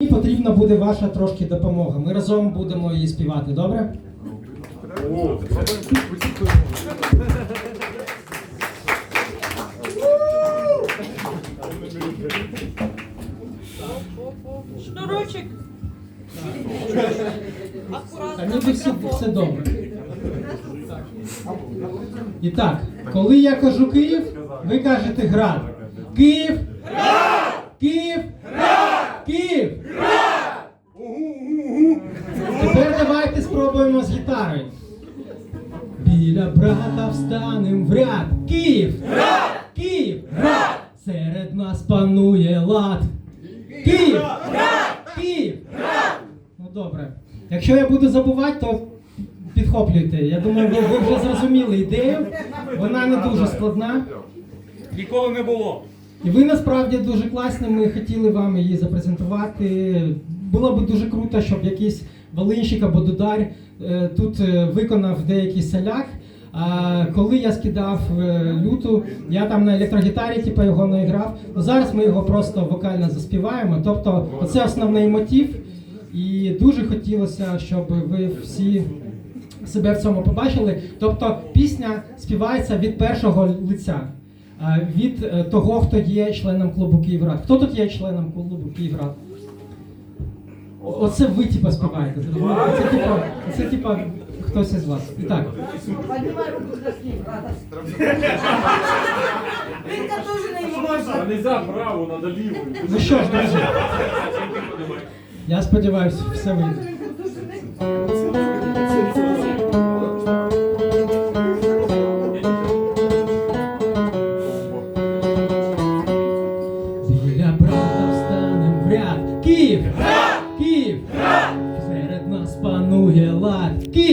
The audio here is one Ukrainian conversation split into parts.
Мені потрібна буде ваша трошки допомога. Ми разом будемо її співати, добре? Шнурочек. Та ніби все, все добре. І так, коли я кажу Київ, ви кажете град. Київ! Град! Київ! Град! Київ! Тепер давайте спробуємо з гітарою. Біля брата встанем в ряд. Київ! Град! Київ! Град! Серед нас панує лад. Київ! Град! Київ! Град! Ну добре. Якщо я буду забувати, то підхоплюйте. Я думаю, ви, ви вже зрозуміли ідею. Вона не дуже складна. Ніколи не було. І ви насправді дуже класні. Ми хотіли вам її запрезентувати. Було б дуже круто, щоб якийсь Волинщик або Дудар е, тут е, виконав деякий соляк. А коли я скидав е, люту, я там на електрогітарі типу, його не грав. Ну, зараз ми його просто вокально заспіваємо. Тобто, це основний мотив. І дуже хотілося, щоб ви всі себе в цьому побачили. Тобто пісня співається від першого лиця, від е, того, хто є членом клубу Київрад. Хто тут є членом клубу Київрад? Оце ви типа співаєте. Це типа, це типа хтось із вас. І так. Поднимай руку за не А нельзя праву, надо ліву. Ну що ж, друзі. Я сподіваюся, все вийде.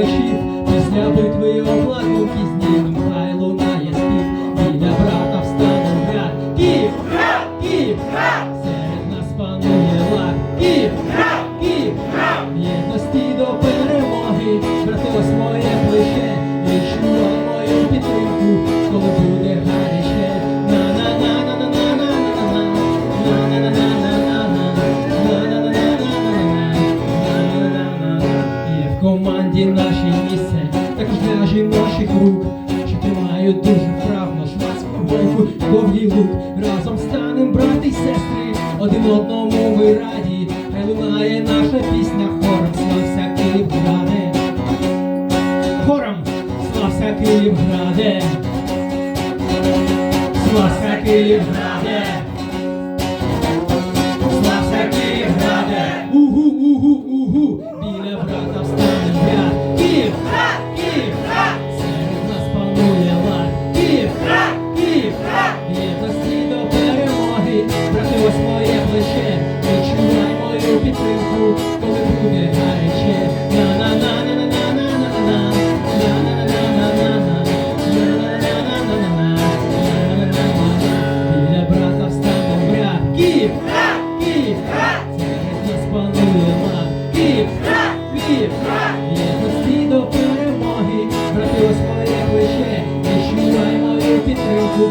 душі, після битви оплаку пізні хай лунає спів, біля брата встану град, кіп град, кіп град, серед нас панує лад, Київ, град, Київ, град, єдності до перемоги, братилось моє. Рук, що тримаю дуже вправно шмат бойку, довгий лук. Разом станем, брати й сестри, один одному ми раді, хай лунає наша пісня хором, слався Київграде. Хором, слався Київграде. Слався Київграде. Київ, нас панує лад. Київ, Київ, єдності до перемоги. Брати, ось моє плече, відчувай мою підтримку,